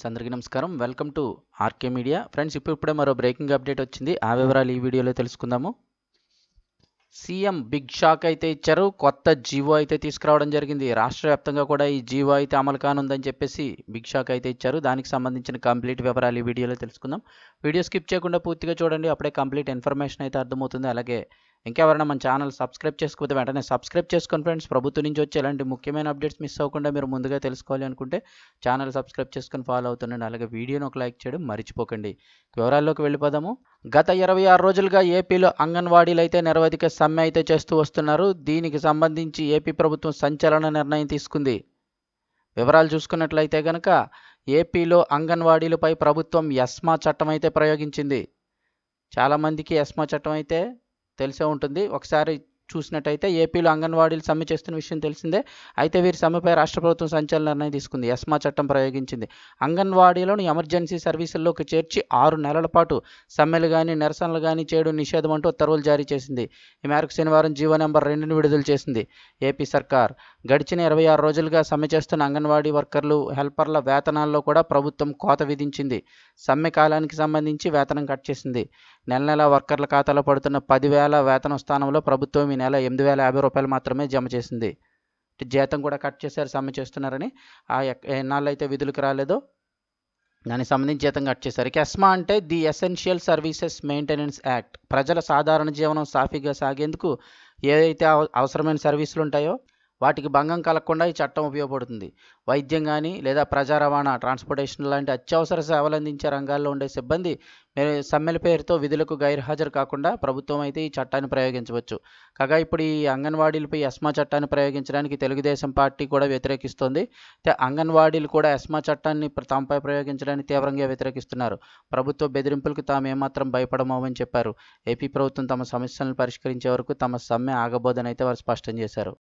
Friends అందరికీ నమస్కారం. Welcome to RK media friends ఇప్పుడు ఇప్పుడే మరో బ్రేకింగ్ అప్డేట్ వచ్చింది. ఆ వివరాలు ఈ వీడియోలో తెలుసుకుందాము. సీఎం బిగ్ షాక్ అయితే ఇచ్చారు. కొత్త జీవో అయితే తీసుకురావడం జరిగింది. రాష్ట్ర వ్యాప్తంగా కూడా ఈ జీవో అయితే అమలు కానుందని చెప్పేసి బిగ్ షాక్ అయితే ఇచ్చారు. దానికి సంబంధించిన కంప్లీట్ వివరాలు ఈ వీడియోలో తెలుసుకుందాం. వీడియో స్కిప్ చేయకుండా పూర్తిగా చూడండి. అప్పుడే కంప్లీట్ ఇన్ఫర్మేషన్ అయితే అర్థమవుతుంది. అలాగే ఇంకెవరైనా మన ఛానల్ సబ్స్క్రైబ్ చేసుకోకపోతే వెంటనే సబ్స్క్రైబ్ చేసుకోండి ఫ్రెండ్స్ ప్రభుత్వం నుంచి వచ్చే ఇలాంటి ముఖ్యమైన అప్డేట్స్ మిస్ అవ్వకుండా మీరు ముందుగా తెలుసుకోవాలి అనుకుంటే ఛానల్ సబ్స్క్రైబ్ చేసుకొని ఫాలో అవుతుండండి. అలాగే వీడియోని ఒక లైక్ చేయడం మర్చిపోకండి. వివరాల్లోకి వెళ్ళిపోదాము. గత ఇరవై ఆరు రోజులుగా ఏపీలో అంగన్వాడీలు అయితే నిరవధిక సమ్మె అయితే చేస్తూ వస్తున్నారు. దీనికి సంబంధించి ఏపీ ప్రభుత్వం సంచలన నిర్ణయం తీసుకుంది. వివరాలు చూసుకున్నట్లయితే కనుక ఏపీలో అంగన్వాడీలపై ప్రభుత్వం ఎస్మా చట్టం అయితే ప్రయోగించింది. చాలామందికి ఎస్మా చట్టం అయితే తెలిసే ఉంటుంది. ఒకసారి చూసినట్టయితే ఏపీలో అంగన్వాడీలు సమ్మె చేస్తున్న విషయం తెలిసిందే. అయితే వీరి సమ్మెపై రాష్ట్ర ప్రభుత్వం సంచలన నిర్ణయం తీసుకుంది. ఎస్మా చట్టం ప్రయోగించింది. అంగన్వాడీలను ఎమర్జెన్సీ సర్వీసుల్లోకి చేర్చి ఆరు నెలల పాటు సమ్మెలు కానీ నిరసనలు కానీ చేయడం నిషేధం అంటూ ఉత్తర్వులు జారీ చేసింది. ఈ మేరకు శనివారం జీవో నెంబర్ రెండును విడుదల చేసింది ఏపీ సర్కార్. గడిచిన ఇరవై ఆరు రోజులుగా సమ్మె చేస్తున్న అంగన్వాడీ వర్కర్లు హెల్పర్ల వేతనాల్లో కూడా ప్రభుత్వం కోత విధించింది. సమ్మె కాలానికి సంబంధించి వేతనం కట్ చేసింది. నెల నెల వర్కర్ల ఖాతాలో పడుతున్న పదివేల వేతనం స్థానంలో ప్రభుత్వం ఈ నెల ఎనిమిది వేల యాభై రూపాయలు మాత్రమే జమ చేసింది. జీతం కూడా కట్ చేశారు సమ్మె చేస్తున్నారని. ఆ ఎన్నాళ్ళు అయితే విధులకు రాలేదో దానికి సంబంధించి జీతం కట్ చేశారు. కస్మా అంటే the essential services maintenance act. ప్రజల సాధారణ జీవనం సాఫీగా సాగేందుకు ఏదైతే అవసరమైన సర్వీసులు ఉంటాయో వాటికి భంగం కలగకుండా ఈ చట్టం ఉపయోగపడుతుంది. వైద్యం కానీ లేదా ప్రజా రవాణా ట్రాన్స్పోర్టేషన్ లాంటి అత్యవసర సేవలు అందించే రంగాల్లో ఉండే సిబ్బంది సమ్మెల పేరుతో విధులకు గైర్హాజరు కాకుండా ప్రభుత్వం అయితే ఈ చట్టాన్ని ప్రయోగించవచ్చు. కాగా ఇప్పుడు ఈ అంగన్వాడీలపై ఎస్మా చట్టాన్ని ప్రయోగించడానికి తెలుగుదేశం పార్టీ కూడా వ్యతిరేకిస్తోంది. అంగన్వాడీలు కూడా ఎస్మా చట్టాన్ని తమపై ప్రయోగించడానికి తీవ్రంగా వ్యతిరేకిస్తున్నారు. ప్రభుత్వ బెదిరింపులకు తాము ఏమాత్రం భయపడమోమని చెప్పారు. ఏపీ ప్రభుత్వం తమ సమస్యలను పరిష్కరించే వరకు తమ సమ్మె ఆగబోదని అయితే వారు స్పష్టం చేశారు.